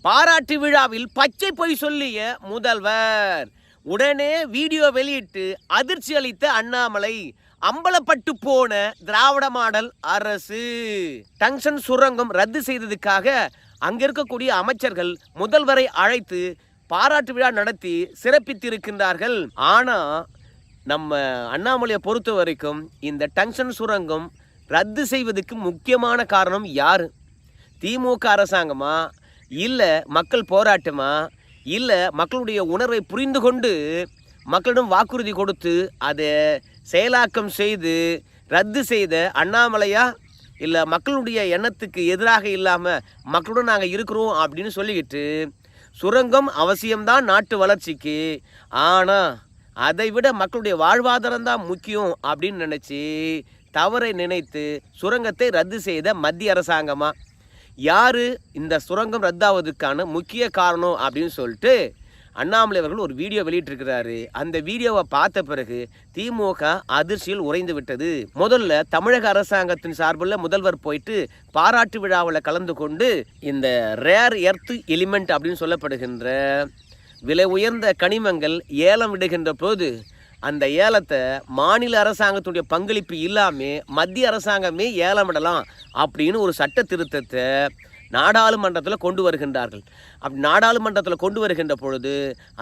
பாராட்டு விழாவில் பச்சை பொய் சொல்லிய முதல்வர். உடனே வீடியோ வெளியிட்டு அதிர்ச்சி அளித்த அண்ணாமலை அம்பலப்பட்டு போன திராவிட மாடல் அரசு. டங்ஷன் சுரங்கம் ரத்து செய்ததுக்காக அங்க இருக்கக்கூடிய அமைச்சர்கள் முதல்வரை அழைத்து பாராட்டு விழா நடத்தி சிறப்பித்திருக்கின்றார்கள். ஆனா நம்ம அண்ணாமலையை பொறுத்த வரைக்கும் இந்த டங்ஷன் சுரங்கம் ரத்து செய்வதற்கு முக்கியமான காரணம் யார்? திமுக அரசாங்கமா? இல்லை மக்கள் போராட்டமா? இல்லை மக்களுடைய உணர்வை புரிந்து கொண்டு மக்களிடம் வாக்குறுதி கொடுத்து அதை செயலாக்கம் செய்து ரத்து செய்த அண்ணாமலையா? இல்லை மக்களுடைய எண்ணத்துக்கு எதிராக இல்லாமல் மக்களுடன் நாங்கள் இருக்கிறோம் அப்படின்னு சொல்லிக்கிட்டு சுரங்கம் அவசியம்தான் நாட்டு வளர்ச்சிக்கு. ஆனால் அதை விட மக்களுடைய வாழ்வாதாரம் தான் முக்கியம் அப்படின்னு நினச்சி தவறை நினைத்து சுரங்கத்தை ரத்து செய்த மத்திய அரசாங்கமா? யாரு இந்த சுரங்கம் ரத்தாவதுக்கான முக்கிய காரணம் அப்படின்னு சொல்லிட்டு அண்ணாமலை அவர்கள் ஒரு வீடியோ வெளியிட்டிருக்கிறாரு. அந்த வீடியோவை பார்த்த பிறகு திமுக அதிர்ச்சியில் உறைந்து விட்டது. முதல்ல தமிழக அரசாங்கத்தின் சார்பில் முதல்வர் போயிட்டு பாராட்டு விழாவில் கலந்து கொண்டு இந்த ரேர் எர்த் எலிமெண்ட் அப்படின்னு சொல்லப்படுகின்ற விலை உயர்ந்த கனிமங்கள் ஏலம் விடுகின்ற போது அந்த ஏலத்தை மாநில அரசாங்கத்துடைய பங்களிப்பு இல்லாமல் மத்திய அரசாங்கமே ஏலமிடலாம் அப்படின்னு ஒரு சட்ட திருத்தத்தை நாடாளுமன்றத்தில் கொண்டு வருகின்றார்கள். அப்படி நாடாளுமன்றத்தில் கொண்டு வருகின்ற பொழுது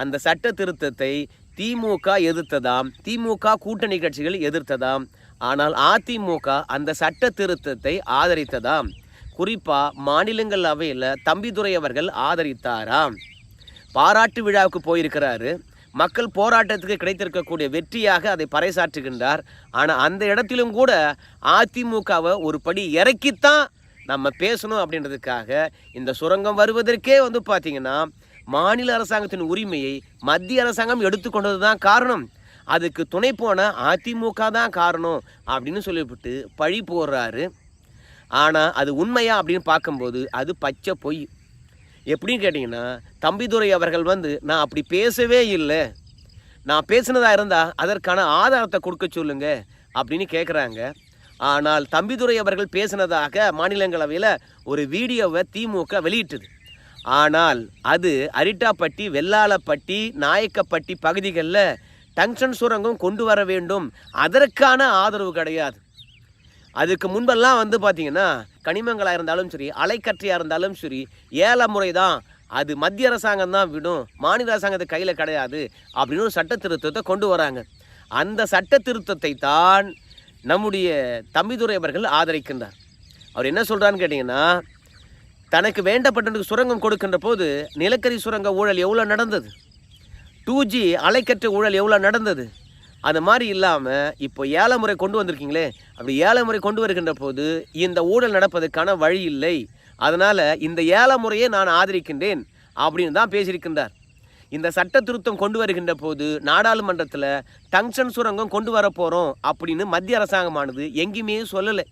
அந்த சட்ட திருத்தத்தை திமுக எதிர்த்ததாம். திமுக கூட்டணி கட்சிகள் எதிர்த்ததாம். ஆனால் அதிமுக அந்த சட்ட திருத்தத்தை ஆதரித்ததாம். குறிப்பாக மாநிலங்களவையில் தம்பிதுரை அவர்கள் ஆதரித்தாராம். பாராட்டு விழாவுக்கு போயிருக்கிறாரு. மக்கள் போராட்டத்துக்கு கிடைத்திருக்கக்கூடிய வெற்றியாக அதை பறைசாற்றுகின்றார். ஆனால் அந்த இடத்திலும் கூட அதிமுகவை ஒரு படி இறக்கித்தான் நம்ம பேசணும் அப்படின்றதுக்காக இந்த சுரங்கம் வருவதற்கே வந்து பார்த்திங்கன்னா மாநில அரசாங்கத்தின் உரிமையை மத்திய அரசாங்கம் எடுத்துக்கொண்டது தான் காரணம். அதுக்கு துணை போன அதிமுக தான் காரணம் அப்படின்னு சொல்லிவிட்டு பழி போடுறாரு. ஆனால் அது உண்மையா அப்படின்னு பார்க்கும்போது அது பச்சை பொய். எப்படின்னு கேட்டிங்கன்னா தம்பிதுரை அவர்கள் வந்து நான் அப்படி பேசவே இல்லை. நான் பேசினதாக இருந்தால் அதற்கான ஆதாரத்தை கொடுக்க சொல்லுங்க அப்படின்னு கேட்குறாங்க ஆனால் தம்பிதுரை அவர்கள் பேசினதாக மாநிலங்களவையில் ஒரு வீடியோவை திமுக வெளியிட்டது. ஆனால் அது அரிட்டாப்பட்டி வெள்ளாளப்பட்டி நாயக்கப்பட்டி பகுதிகளில் டங்ஷன் சுரங்கம் கொண்டு வர வேண்டும். அதற்கான ஆதரவு கிடையாது. அதுக்கு முன்பெல்லாம் வந்து பார்த்தீங்கன்னா கனிமங்களாக இருந்தாலும் சரி அலைக்கற்றையாக இருந்தாலும் சரி ஏல முறை தான் அது மத்திய அரசாங்கம் தான் விடும். மாநில அரசாங்கத்தை கையில் கிடையாது அப்படின்னு ஒரு சட்ட திருத்தத்தை கொண்டு வராங்க. அந்த சட்ட திருத்தத்தை தான் நம்முடைய தம்பிதுரை அவர்கள் ஆதரிக்கின்றார். அவர் என்ன சொல்கிறான்னு கேட்டிங்கன்னா தனக்கு வேண்டப்பட்டவனுக்கு சுரங்கம் கொடுக்கின்ற போது நிலக்கரி சுரங்க ஊழல் எவ்வளோ நடந்தது? டூ ஜி அலைக்கற்ற ஊழல் எவ்வளோ நடந்தது? அந்த மாதிரி இல்லாமல் இப்போ ஏழை முறை கொண்டு வந்திருக்கீங்களே அப்படி ஏழை முறை கொண்டு வருகின்ற போது இந்த ஊழல் நடப்பதற்கான வழி இல்லை. அதனால் இந்த ஏழை முறையை நான் ஆதரிக்கின்றேன் அப்படின்னு தான் பேசியிருக்கின்றார். இந்த சட்ட திருத்தம் கொண்டு வருகின்ற போது நாடாளுமன்றத்தில் டங்ஷன் சுரங்கம் கொண்டு வர போகிறோம் அப்படின்னு மத்திய அரசாங்கமானது எங்கேயுமே சொல்லலை.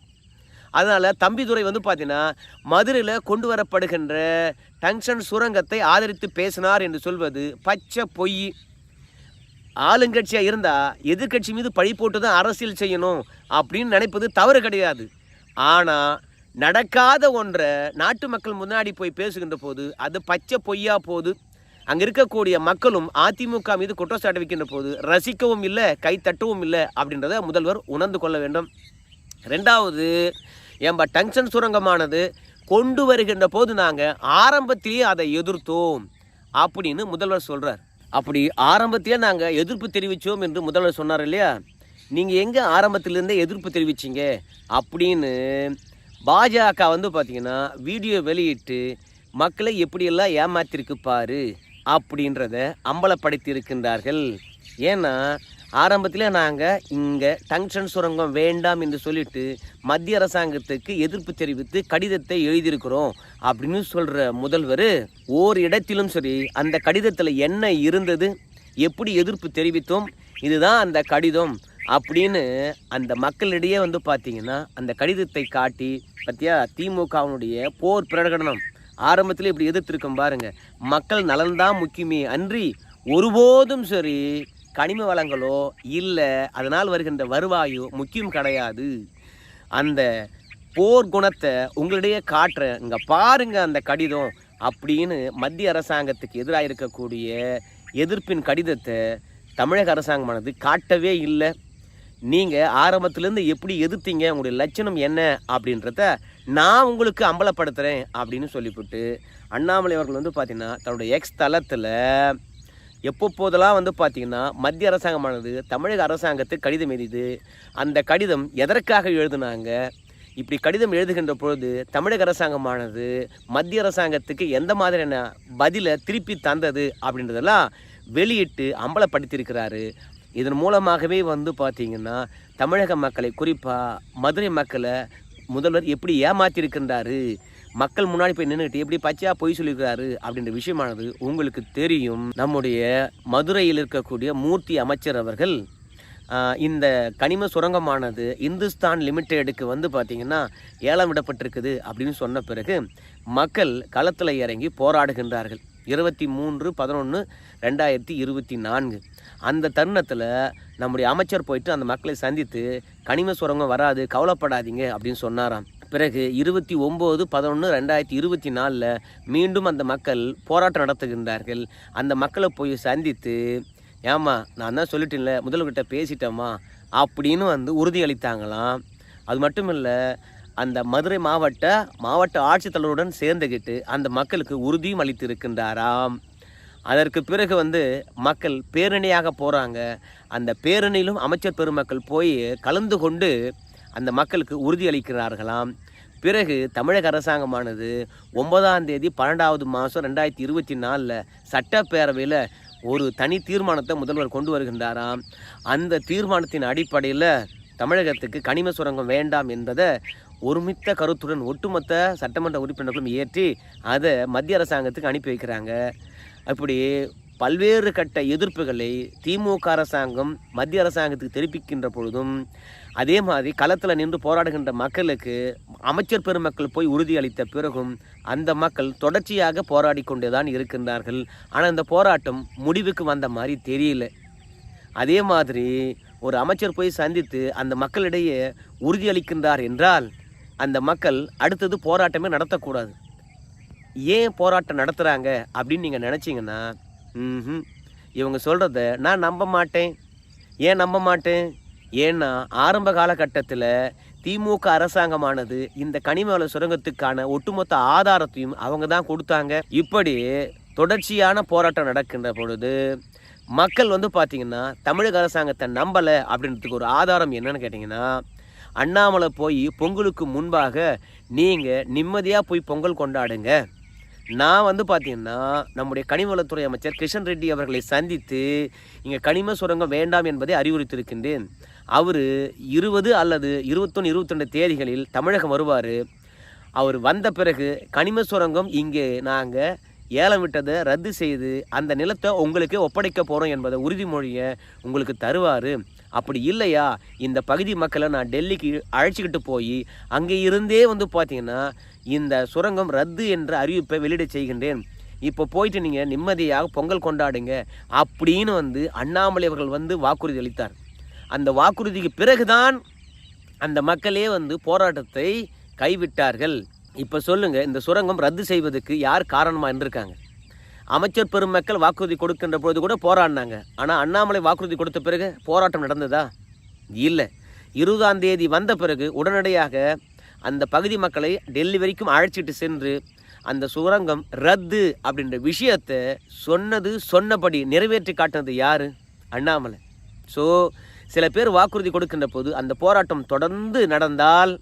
அதனால் தம்பிதுரை வந்து பார்த்தீங்கன்னா மதுரையில் கொண்டு வரப்படுகின்ற டங்ஷன் சுரங்கத்தை ஆதரித்து பேசினார் என்று சொல்வது பச்சை பொய். ஆளுங்கட்சியாக இருந்தால் எதிர்க்கட்சி மீது பழி போட்டு தான் அரசியல் செய்யணும் அப்படின்னு நினைப்பது தவறு கிடையாது. ஆனால் நடக்காத ஒன்றை நாட்டு மக்கள் முன்னாடி போய் பேசுகின்ற போது அது பச்சை பொய்யா போது அங்கே இருக்கக்கூடிய மக்களும் அதிமுக மீது குற்றச்சாட்டு வைக்கின்ற போது ரசிக்கவும் இல்லை கை தட்டவும் இல்லை அப்படின்றத முதல்வர் உணர்ந்து கொள்ள வேண்டும். ரெண்டாவது ஏன்பா டங்ஷன் சுரங்கமானது கொண்டு வருகின்ற போது நாங்கள் ஆரம்பத்திலேயே அதை எதிர்த்தோம் அப்படின்னு முதல்வர் சொல்கிறார் அப்படி ஆரம்பத்திலே நாங்கள் எதிர்ப்பு தெரிவித்தோம் என்று முதல்வர் சொன்னார் இல்லையா? நீங்கள் எங்கே ஆரம்பத்திலேருந்தே எதிர்ப்பு தெரிவிச்சீங்க? அப்படின்னு பாஜக வந்து பார்த்திங்கன்னா வீடியோ வெளியிட்டு மக்களை எப்படியெல்லாம் ஏமாத்திருக்கு பாரு அப்படின்றத அம்பலப்படுத்தி இருக்கின்றார்கள் ஏன்னா ஆரம்பத்தில் நாங்கள் இங்கே டங்ஷன் சுரங்கம் வேண்டாம் என்று சொல்லிட்டு மத்திய அரசாங்கத்துக்கு எதிர்ப்பு தெரிவித்து கடிதத்தை எழுதியிருக்கிறோம் அப்படின்னு சொல்கிற முதல்வர் ஓர் இடத்திலும் சரி அந்த கடிதத்தில் என்ன இருந்தது எப்படி எதிர்ப்பு தெரிவித்தோம் இதுதான் அந்த கடிதம் அப்படின்னு அந்த மக்களிடையே வந்து பார்த்தீங்கன்னா அந்த கடிதத்தை காட்டி பற்றியா திமுகவினுடைய போர் பிரகடனம் ஆரம்பத்தில் இப்படி எதிர்த்திருக்கோம் பாருங்கள் மக்கள் நலன்தான் முக்கியமே அன்றி ஒருபோதும் சரி கனிம வளங்களோ இல்லை அதனால் வருகின்ற வருவாயோ முக்கியம் கிடையாது. அந்த போர் குணத்தை உங்களிடையே காட்டுறேன் இங்கே பாருங்க அந்த கடிதம் அப்படின்னு மத்திய அரசாங்கத்துக்கு எதிராக இருக்கக்கூடிய எதிர்ப்பின் கடிதத்தை தமிழக அரசாங்கமானது காட்டவே இல்லை. நீங்கள் ஆரம்பத்துலேருந்து எப்படி எதிர்த்தீங்க உங்களுடைய லட்சணம் என்ன அப்படின்றத நான் உங்களுக்கு அம்பலப்படுத்துகிறேன் அப்படின்னு சொல்லிவிட்டு அண்ணாமலை அவர்கள் வந்து பார்த்திங்கன்னா தன்னுடைய எக்ஸ் தளத்தில் எப்போ போதெல்லாம் வந்து பார்த்திங்கன்னா மத்திய அரசாங்கமானது தமிழக அரசாங்கத்துக்கு கடிதம் எழுதிது. அந்த கடிதம் எதற்காக எழுதுனாங்க? இப்படி கடிதம் எழுதுகின்ற பொழுது தமிழக அரசாங்கமானது மத்திய அரசாங்கத்துக்கு எந்த மாதிரியான பதிலை திருப்பி தந்தது அப்படின்றதெல்லாம் வெளியிட்டு அம்பலப்படுத்தியிருக்கிறாரு. இதன் மூலமாகவே வந்து பார்த்திங்கன்னா தமிழக மக்களை குறிப்பாக மதுரை மக்களை முதல்வர் எப்படி ஏமாத்தியிருக்கின்றாரு? மக்கள் முன்னாடி போய் நின்றுக்கிட்டு எப்படி பச்சையாக பொய் சொல்லியிருக்கிறாரு அப்படின்ற விஷயமானது உங்களுக்கு தெரியும். நம்முடைய மதுரையில் இருக்கக்கூடிய மூர்த்தி அமைச்சர் அவர்கள் இந்த கனிம சுரங்கமானது இந்துஸ்தான் லிமிட்டெடுக்கு வந்து பார்த்திங்கன்னா ஏலம் விடப்பட்டிருக்குது அப்படின்னு சொன்ன பிறகு மக்கள் களத்தில் இறங்கி போராடுகின்றார்கள். இருபத்தி மூன்று பதினொன்று ரெண்டாயிரத்தி இருபத்தி நான்கு. அந்த தருணத்தில் நம்முடைய அமைச்சர் போயிட்டு அந்த மக்களை சந்தித்து கனிம சுரங்கம் வராது கவலைப்படாதீங்க அப்படின்னு சொன்னாராம். பிறகு இருபத்தி ஒம்பது பதினொன்று ரெண்டாயிரத்தி இருபத்தி நாலில் மீண்டும் அந்த மக்கள் போராட்டம் நடத்துகின்றார்கள். அந்த மக்களை போய் சந்தித்து ஏம்மா நான் தான் சொல்லிட்டேன்ல முதல்வர்கிட்ட பேசிட்டேம்மா அப்படின்னு வந்து உறுதியளித்தாங்களாம். அது மட்டும் இல்லை அந்த மதுரை மாவட்ட மாவட்ட ஆட்சித்தலைவருடன் சேர்ந்துக்கிட்டு அந்த மக்களுக்கு உறுதியும் அளித்து இருக்கின்றாராம் அதற்கு பிறகு வந்து மக்கள் பேரணியாக போகிறாங்க அந்த பேரணியிலும் அமைச்சர் பெருமக்கள் போய் கலந்து கொண்டு அந்த மக்களுக்கு உறுதியளிக்கிறார்களாம் பிறகு தமிழக அரசாங்கமானது ஒன்பதாம் தேதி பன்னெண்டாவது மாதம் ரெண்டாயிரத்தி இருபத்தி நாலில் சட்டப்பேரவையில் ஒரு தனி தீர்மானத்தை முதல்வர் கொண்டு வருகின்றாராம். அந்த தீர்மானத்தின் அடிப்படையில் தமிழகத்துக்கு கனிம சுரங்கம் வேண்டாம் என்பதை ஒருமித்த கருத்துடன் ஒட்டுமொத்த சட்டமன்ற உறுப்பினர்களும் ஏற்றி அதை மத்திய அரசாங்கத்துக்கு அனுப்பி வைக்கிறாங்க. அப்படி பல்வேறு கட்ட எதிர்ப்புகளை திமுக அரசாங்கம் மத்திய அரசாங்கத்துக்கு தெரிவிக்கின்ற பொழுதும் அதே மாதிரி களத்தில் நின்று போராடுகின்ற மக்களுக்கு அமைச்சர் பெருமக்கள் போய் உறுதியளித்த பிறகும் அந்த மக்கள் தொடர்ச்சியாக போராடி கொண்டே தான் இருக்கின்றார்கள். ஆனால் இந்த போராட்டம் முடிவுக்கு வந்த மாதிரி தெரியல. அதே மாதிரி ஒரு அமைச்சர் போய் சந்தித்து அந்த மக்களிடையே உறுதியளிக்கின்றார் என்றால் அந்த மக்கள் அடுத்தது போராட்டமே நடத்தக்கூடாது. ஏன் போராட்டம் நடத்துகிறாங்க அப்படின்னு நீங்கள் நினச்சிங்கன்னா ம் இவங்க சொல்கிறத நான் நம்ப மாட்டேன். ஏன் நம்ப மாட்டேன்? ஏன்னா ஆரம்ப காலகட்டத்தில் திமுக அரசாங்கமானது இந்த கனிமவள சுரங்கத்துக்கான ஒட்டுமொத்த ஆதாரத்தையும் அவங்க தான் கொடுத்தாங்க. இப்படி தொடர்ச்சியான போராட்டம் நடக்கின்ற பொழுது மக்கள் வந்து பார்த்தீங்கன்னா தமிழக அரசாங்கத்தை நம்பலை அப்படின்றதுக்கு ஒரு ஆதாரம் என்னன்னு கேட்டிங்கன்னா அண்ணாமலை போய் பொங்கலுக்கு முன்பாக நீங்கள் நிம்மதியாக போய் பொங்கல் கொண்டாடுங்க. நான் வந்து பார்த்தீங்கன்னா நம்முடைய கனிமவளத்துறை அமைச்சர் கிஷன் ரெட்டி அவர்களை சந்தித்து இங்கே கனிம சுரங்கம் வேண்டாம் என்பதை அறிவுறுத்தியிருக்கின்றேன். அவர் இருபது அல்லது இருபத்தொன்று இருபத்தொன்று தேதிகளில் தமிழகம் வருவார். அவர் வந்த பிறகு கனிம சுரங்கம் இங்கே நாங்கள் ஏலம் விட்டதை ரத்து செய்து அந்த நிலத்தை உங்களுக்கு ஒப்படைக்க போகிறோம் என்பதை உறுதிமொழியை உங்களுக்கு தருவார். அப்படி இல்லையா? இந்த பகுதி மக்களை நான் டெல்லிக்கு அழைச்சிக்கிட்டு போய் அங்கே இருந்தே வந்து பார்த்தீங்கன்னா இந்த சுரங்கம் ரத்து என்ற அறிவிப்பை வெளியிட செய்கின்றேன். இப்போ போயிட்டு நீங்கள் நிம்மதியாக பொங்கல் கொண்டாடுங்க அப்படின்னு வந்து அண்ணாமலை அவர்கள் வந்து வாக்குறுதி அளித்தார். அந்த வாக்குறுதிக்கு பிறகுதான் அந்த மக்களே வந்து போராட்டத்தை கைவிட்டார்கள். இப்போ சொல்லுங்கள் இந்த சுரங்கம் ரத்து செய்வதற்கு யார் காரணமாக இருந்திருக்காங்க? அமைச்சர் பெருமக்கள் வாக்குறுதி கொடுக்கின்ற பொழுது கூட போராடினாங்க. ஆனால் அண்ணாமலை வாக்குறுதி கொடுத்த பிறகு போராட்டம் நடந்ததா? இல்லை. இருபதாம் தேதி வந்த பிறகு உடனடியாக அந்த பகுதி மக்களை டெல்லி வரைக்கும் அழைச்சிட்டு சென்று அந்த சுரங்கம் ரத்து அப்படின்ற விஷயத்தை சொன்னது சொன்னபடி நிறைவேற்றி காட்டினது யார்? அண்ணாமலை. ஸோ சில பேர் வாக்குறுதி கொடுக்கின்ற போது அந்த போராட்டம் தொடர்ந்து நடந்தால்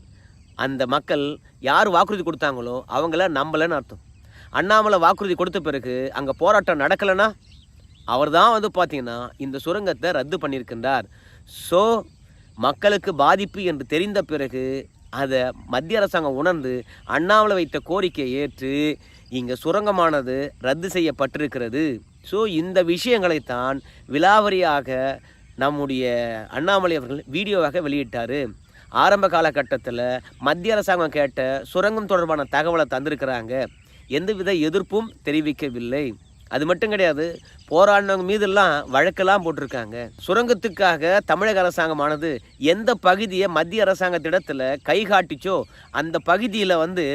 அந்த மக்கள் யார் வாக்குறுதி கொடுத்தாங்களோ அவங்கள நம்பலைன்னு அர்த்தம். அண்ணாமலை வாக்குறுதி கொடுத்த பிறகு அங்கே போராட்டம் நடக்கலைன்னா அவர் தான் வந்து பார்த்தீங்கன்னா இந்த சுரங்கத்தை ரத்து பண்ணியிருக்கின்றார். ஸோ மக்களுக்கு பாதிப்பு என்று தெரிந்த பிறகு அதை மத்திய அரசாங்கம் உணர்ந்து அண்ணாமலை வைத்த கோரிக்கையை ஏற்று இங்கே சுரங்கமானது ரத்து செய்யப்பட்டிருக்கிறது. ஸோ இந்த விஷயங்களைத்தான் விலாவரியாக நம்முடைய அண்ணாமலை அவர்கள் வீடியோவாக வெளியிட்டார். ஆரம்ப காலகட்டத்தில் மத்திய அரசாங்கம் கேட்ட சுரங்கம் தொடர்பான தகவலை தந்திருக்கிறாங்க. எந்தவித எதிர்ப்பும் தெரிவிக்கவில்லை. அது மட்டும் கிடையாது போராடினவங்க மீதெல்லாம் வழக்கெல்லாம் போட்டிருக்காங்க. சுரங்கத்துக்காக தமிழக அரசாங்கமானது எந்த பகுதியை மத்திய அரசாங்கத்திடத்தில் கை காட்டிச்சோ அந்த பகுதியில் வந்து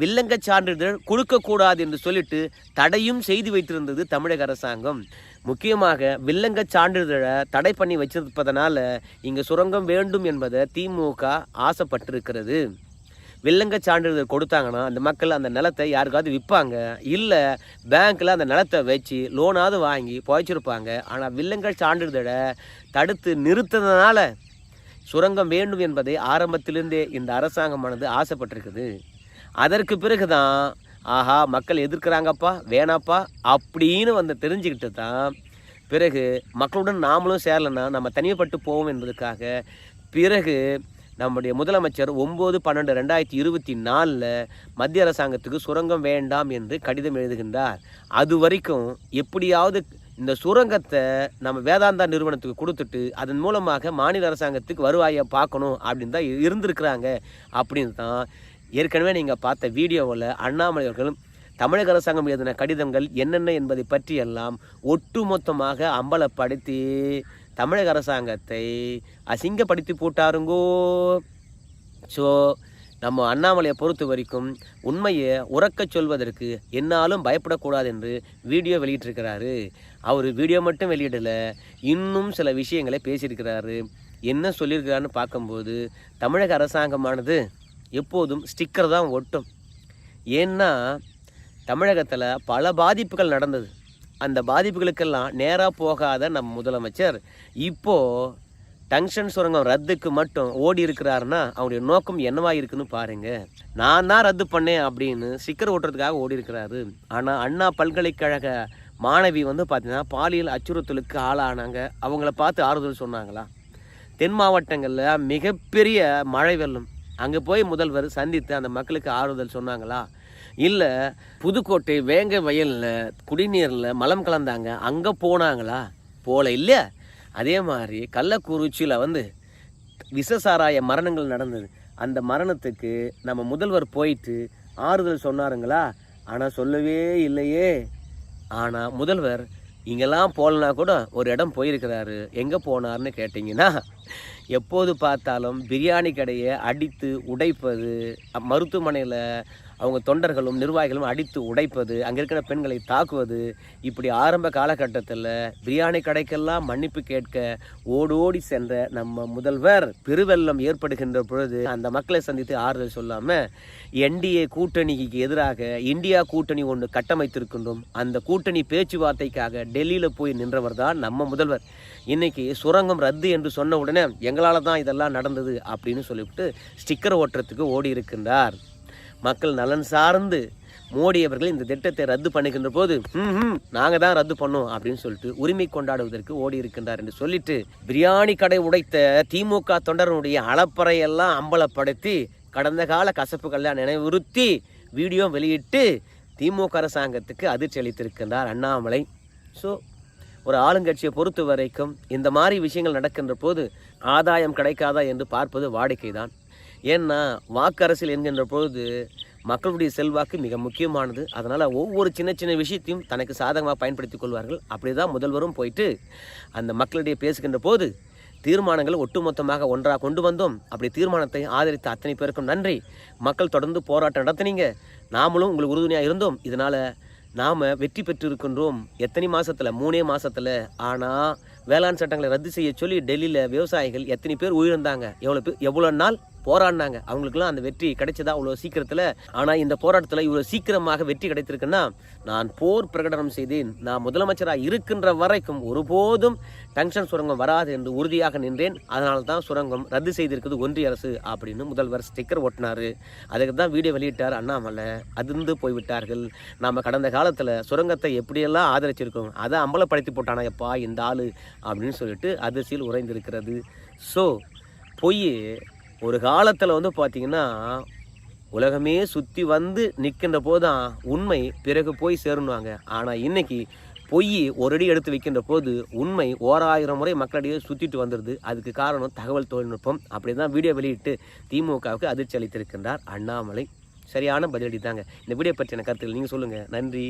வில்லங்க சான்றிதழ் கொடுக்கக்கூடாது என்று சொல்லிட்டு தடையும் செய்து வைத்திருந்தது தமிழக அரசாங்கம். முக்கியமாக வில்லங்க சான்றிதழை தடை பண்ணி வச்சிருப்பதனால இங்கே சுரங்கம் வேண்டும் என்பதை திமுக ஆசைப்பட்டிருக்கிறது. வில்லங்க சான்றிதழ் கொடுத்தாங்கன்னா அந்த மக்கள் அந்த நிலத்தை யாருக்காவது விற்பாங்க? இல்லை பேங்க்கில் அந்த நிலத்தை வச்சு லோனாவது வாங்கி புழைச்சிருப்பாங்க. ஆனால் வில்லங்க சான்றிதழை தடுத்து நிறுத்ததுனால சுரங்கம் வேண்டும் என்பதை ஆரம்பத்திலிருந்தே இந்த அரசாங்கமானது ஆசைப்பட்டிருக்குது. அதற்கு பிறகு தான் ஆஹா மக்கள் எதிர்க்கிறாங்கப்பா வேணாப்பா அப்படின்னு வந்து தெரிஞ்சுக்கிட்டு தான் பிறகு மக்களுடன் நாமளும் சேரலைன்னா நம்ம தனிமைப்பட்டு போவோம் என்பதற்காக பிறகு நம்முடைய முதலமைச்சர் ஒம்பது பன்னெண்டு ரெண்டாயிரத்தி இருபத்தி நாலில் மத்திய அரசாங்கத்துக்கு சுரங்கம் வேண்டாம் என்று கடிதம் எழுதுகின்றார். அது வரைக்கும் எப்படியாவது இந்த சுரங்கத்தை நம்ம வேதாந்தா நிறுவனத்துக்கு கொடுத்துட்டு அதன் மூலமாக மாநில அரசாங்கத்துக்கு வருவாயை பார்க்கணும் அப்படின்னு தான் இருந்திருக்கிறாங்க. அப்படின்னு தான் ஏற்கனவே நீங்கள் பார்த்த வீடியோவில் அண்ணாமலை அவர்களும் தமிழக அரசாங்கம் எழுதின கடிதங்கள் என்னென்ன என்பதை பற்றியெல்லாம் ஒட்டுமொத்தமாக அம்பலப்படுத்தி தமிழக அரசாங்கத்தை அசிங்கப்படுத்தி போட்டாருங்கோ. ஸோ நம்ம அண்ணாமலையை பொறுத்த வரைக்கும் உண்மையை உறக்கச் சொல்வதற்கு என்னாலும் பயப்படக்கூடாது என்று வீடியோ வெளியிட்டிருக்கிறாரு. அவர் வீடியோ மட்டும் வெளியிடலை இன்னும் சில விஷயங்களை பேசியிருக்கிறாரு. என்ன சொல்லியிருக்கிறாருன்னு பார்க்கும்போது தமிழக அரசாங்கமானது எப்போதும் ஸ்டிக்கர் தான் ஒட்டும். ஏன்னா தமிழகத்தில் பல பாதிப்புகள் நடந்தது. அந்த பாதிப்புகளுக்கெல்லாம் நேராக போகாத நம் முதலமைச்சர். இப்போது டங்ஷன் சுரங்கம் ரத்துக்கு மட்டும் ஓடி இருக்கிறாருன்னா அவருடைய நோக்கம் என்னவா இருக்குன்னு பாருங்க. நான் தான் ரத்து பண்ணேன் அப்படின்னு ஸ்டிக்கர் ஓட்டுறதுக்காக ஓடி இருக்கிறாரு. ஆனால் அண்ணா பல்கலைக்கழக மாணவி வந்து பார்த்தீங்கன்னா பாலியல் அச்சுறுத்தலுக்கு ஆளானாங்க. அவங்கள பார்த்து ஆறுதல் சொன்னாங்களா? தென் மாவட்டங்களில் மிகப்பெரிய மழை வெள்ளம் அங்கே போய் முதல்வர் சந்தித்து அந்த மக்களுக்கு ஆறுதல் சொன்னாங்களா? இல்லை புதுக்கோட்டை வேங்க வயலில் குடிநீரில் மலம் கலந்தாங்க அங்கே போனாங்களா? போல இல்லையா அதே மாதிரி கள்ளக்குறிச்சியில் வந்து விசசாராய மரணங்கள் நடந்தது. அந்த மரணத்துக்கு நம்ம முதல்வர் போயிட்டு ஆறுதல் சொன்னாருங்களா? ஆனால் சொல்லவே இல்லையே. ஆனால் முதல்வர் இங்கெல்லாம் போகலனா கூட ஒரு இடம் போயிருக்கிறாரு. எங்கே போனார்னு கேட்டிங்கன்னா எப்போது பார்த்தாலும் பிரியாணி கடையை அடித்து உடைப்பது மருத்துவமனையில் அவங்க தொண்டர்களும் நிர்வாகிகளும் அடித்து உடைப்பது அங்கே இருக்கிற பெண்களை தாக்குவது இப்படி ஆரம்ப காலகட்டத்தில் பிரியாணி கடைக்கெல்லாம் மன்னிப்பு கேட்க ஓடோடி சென்ற நம்ம முதல்வர் பெருவெள்ளம் ஏற்படுகின்ற பொழுது அந்த மக்களை சந்தித்து ஆறுதல் சொல்லாமல் என்டிஏ கூட்டணிக்கு எதிராக இந்தியா கூட்டணி ஒன்று கட்டமைத்திருக்கின்றோம். அந்த கூட்டணி பேச்சுவார்த்தைக்காக டெல்லியில் போய் நின்றவர் தான் நம்ம முதல்வர். இன்னைக்கு சுரங்கம் ரத்து என்று சொன்ன உடனே எங்களால் தான் இதெல்லாம் நடந்தது அப்படின்னு சொல்லிவிட்டு ஸ்டிக்கர் ஓட்டுறதுக்கு ஓடி இருக்கின்றார். மக்கள் நலன் சார்ந்து மோடி அவர்கள் இந்த திட்டத்தை ரத்து பண்ணுகின்ற போது ம் நாங்கள் தான் ரத்து பண்ணோம் அப்படின்னு சொல்லிட்டு உரிமை கொண்டாடுவதற்கு ஓடி இருக்கின்றார் என்று சொல்லிட்டு பிரியாணி கடை உடைத்த திமுக தொண்டரனுடைய அளப்பறையெல்லாம் அம்பலப்படுத்தி கடந்த கால கசப்புகள்லாம் நினைவுறுத்தி வீடியோ வெளியிட்டு திமுக அரசாங்கத்துக்கு அதிர்ச்சி அளித்திருக்கின்றார் அண்ணாமலை. ஸோ ஒரு ஆளுங்கட்சியை பொறுத்த வரைக்கும் இந்த மாதிரி விஷயங்கள் நடக்கின்ற போது ஆதாயம் கிடைக்காதா என்று பார்ப்பது வாடிக்கை தான் ஏன்னா வாக்கரசியல் என்கின்ற பொழுது மக்களுடைய செல்வாக்கு மிக முக்கியமானது. அதனால் ஒவ்வொரு சின்ன சின்ன விஷயத்தையும் தனக்கு சாதகமாக பயன்படுத்தி கொள்வார்கள். அப்படி தான் முதல்வரும் போயிட்டு அந்த மக்களிடையே பேசுகின்ற போது தீர்மானங்கள் ஒட்டுமொத்தமாக ஒன்றாக கொண்டு வந்தோம். அப்படி தீர்மானத்தை ஆதரித்த அத்தனை பேருக்கும் நன்றி. மக்கள் தொடர்ந்து போராட்டம் நடத்தினீங்க. நாமளும் உங்களுக்கு உறுதுணையாக இருந்தோம். இதனால் நாம் வெற்றி பெற்றிருக்கின்றோம் எத்தனை மாசத்துல? மூணே மாசத்துல. ஆனால் வேளாண் சட்டங்களை ரத்து செய்ய சொல்லி டெல்லியில் விவசாயிகள் எத்தனை பேர் உயிரிழந்தாங்க? எவ்வளோ பேர் எவ்வளோ நாள் போராடினாங்க. அவங்களுக்குலாம் அந்த வெற்றி கிடைச்சதா அவ்வளோ சீக்கிரத்தில்? ஆனால் இந்த போராட்டத்தில் இவ்வளோ சீக்கிரமாக வெற்றி கிடைத்திருக்குன்னா நான் போர் பிரகடனம் செய்தேன். நான் முதலமைச்சராக இருக்கின்ற வரைக்கும் ஒருபோதும் டங்ஷன் சுரங்கம் வராது என்று உறுதியாக நின்றேன். அதனால தான் சுரங்கம் ரத்து செய்திருக்குது ஒன்றிய அரசு அப்படின்னு முதல்வர் ஸ்டிக்கர் ஓட்டினார் அதுக்கு தான் வீடியோ வெளியிட்டார் அண்ணாமலை. அதிர்ந்து போய்விட்டார்கள். நாம் கடந்த காலத்தில் சுரங்கத்தை எப்படியெல்லாம் ஆதரிச்சிருக்கோம் அதை அம்பலப்படுத்தி போட்டானா எப்பா இந்த ஆள் அப்படின்னு சொல்லிட்டு அதிர்ச்சியில் உறைந்திருக்கிறது. ஸோ பொய் ஒரு காலத்தில் வந்து பார்த்திங்கன்னா உலகமே சுற்றி வந்து நிற்கின்ற போது தான் உண்மை பிறகு போய் சேருன்னுவாங்க ஆனால் இன்றைக்கி பொய் ஒரு அடி எடுத்து வைக்கின்ற போது உண்மை ஓராயிரம் முறை மக்களிடையே சுற்றிட்டு வந்துடுது அதுக்கு காரணம் தகவல் தொழில்நுட்பம். அப்படி தான் வீடியோ வெளியிட்டு திமுகவுக்கு அதிர்ச்சி அளித்திருக்கின்றார் அண்ணாமலை. சரியான பதிலடி தாங்க இந்த வீடியோ பற்றின கருத்துக்கள் நீங்கள் சொல்லுங்கள் நன்றி.